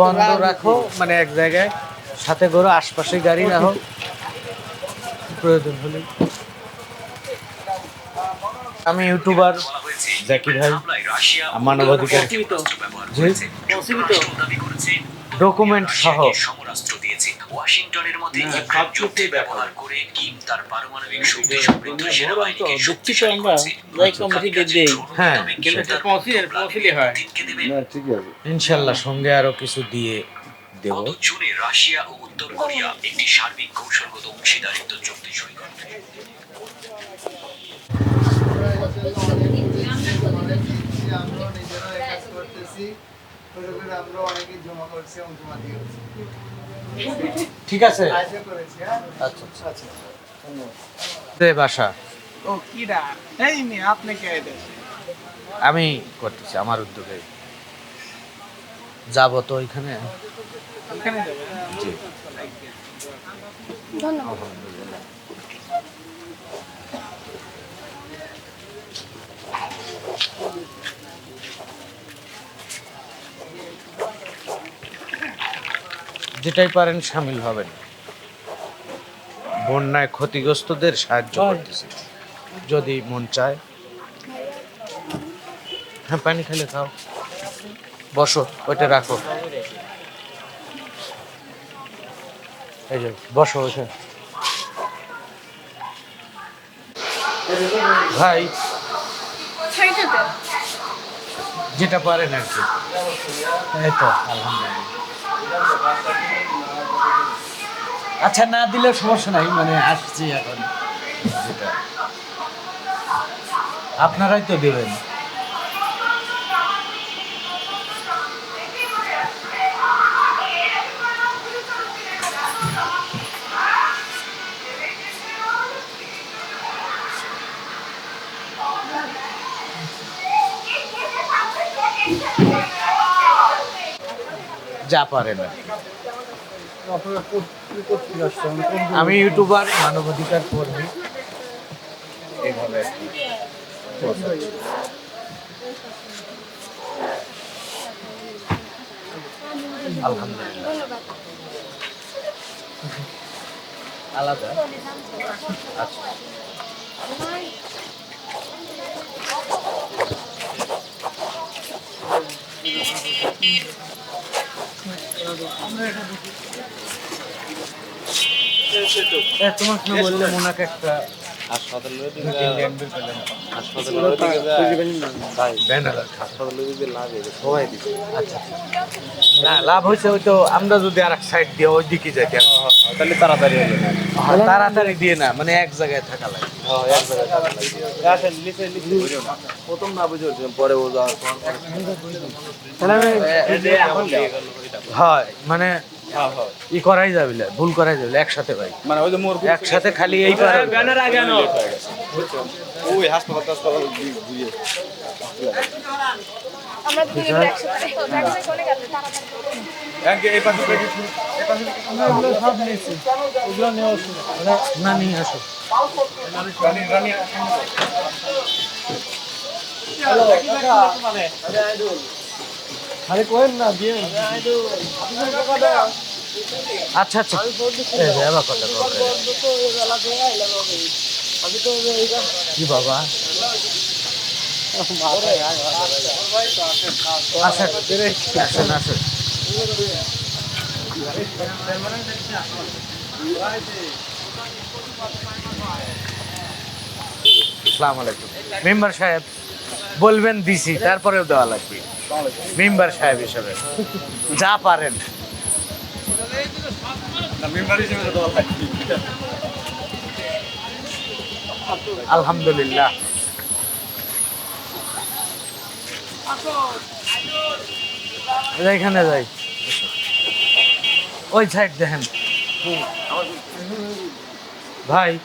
বন্ধ রাখো মানে এক জায়গায়। সাথে করে আশপাশে গাড়ি রাখো প্রয়োজন হলে। আমি ইউটিউবার জাকির ভাই মানবাধিকার। ডকুমেন্ট সহ। ওয়াশিংটনের মধ্যে ইউক্রেন যুদ্ধে ব্যবহার করে কিম তার পারমাণবিক শক্তি সমৃদ্ধ সেনাবাহিনীকে শক্তিশালী করেছে। হ্যাঁ কিন্তু পৌঁছিলে পৌঁছলে হয়। দিনকে দেবে। ইনশাল্লাহ সঙ্গে আরও কিছু দিয়ে দেব। গত জুনে রাশিয়া ও উত্তর কোরিয়া একটি সার্বিক কৌশলগত অংশীদারিত্ব চুক্তি সই করে। আমরা নিজেরা কাজ করতেছি। করে করে আমরা অনেকেই জমা করছি এবং জমা দিয়েছি ঠিক আছে? হ্যাঁ? আচ্ছা আচ্ছা। দে বাসা। ও কিরা? এই নি আপনি কে আমি করতেছি আমার উদ্যোগে। যাব তো ওইখানে? ওখানে যাবে। জি। ধন্যবাদ। যেটাই পারেন সামিল হবেন। বন্যায় ক্ষতিগ্রস্তদের সাহায্য করতেছি। যদি মন চায়। হ্যাঁ পানি খেলে খাও। বসো ওইটা রাখো। এই যে বসো ওইখানে। ভাই। যেটা পারেন আর কি। এই তো আলহামদুলিল্লাহ। আচ্ছা না দিলে সমস্যা নাই মানে আসছি এখন। আপনারাই তো দেবেন। যা পারেন। আমি ইউটিউবার মানবাধিকার কর্মী। এইভাবে আলহামদুলিল্লাহ। আলাদা? আচ্ছা। এ, তোমাকে বললে? মোনাকে একটা হাসপাতালের দিকে হাসপাতালের দিকে যায়। হাসপাতালের দিকে লাগে সবাই দিবে। আচ্ছা। না লাভ হয়েছে ওই তো আমরা যদি আর এক সাইড দিয়ে ওই দিকে যাইতে তাহলে তাড়াতাড়ি হলো তাড়াতাড়ি দিয়ে না মানে এক জায়গায় থাকা লাগে। হ্যাঁ এক জায়গায় থাকা লাগে। আসেন লিখে লিখে প্রথম না বুঝে পরে ও যাওয়ার হয় মানে হ্যাঁ হ্যাঁ ই করাই যাবে না, ভুল করাই যাবে একসাথে ভাই। মানে ওই যে মোর একসাথে খালি এই পারে ব্যানার আগে আনো। ওই হাসপাতাল হাসপাতাল দিয়ে আমরা দুজন একসাথে একসাথে অনেক তাড়াতাড়ি এই পাশে থেকে আমরা সব নিয়েছি। ওগুলো নেওয়া ছিল না নিয়ে আসো রানী রানী। আরে কোয়েন না দিয়ে আচ্ছা আচ্ছা। এই কথা কি বাবা? আসেন আসেন। আসসালামু আলাইকুম। মেম্বার সাহেব। বলবেন দিছি তারপরেও দেওয়া লাগবে। মেম্বার সাহেব হিসাবে। যা পারেন। আলহামদুলিল্লাহ। এখানে যাই। ওই সাইড দেখেন। ভাই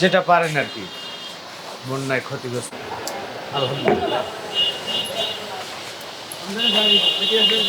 যেটা পারেন আর কি। বন্যায় ক্ষতিগ্রস্ত। আলহামদুলিল্লাহ।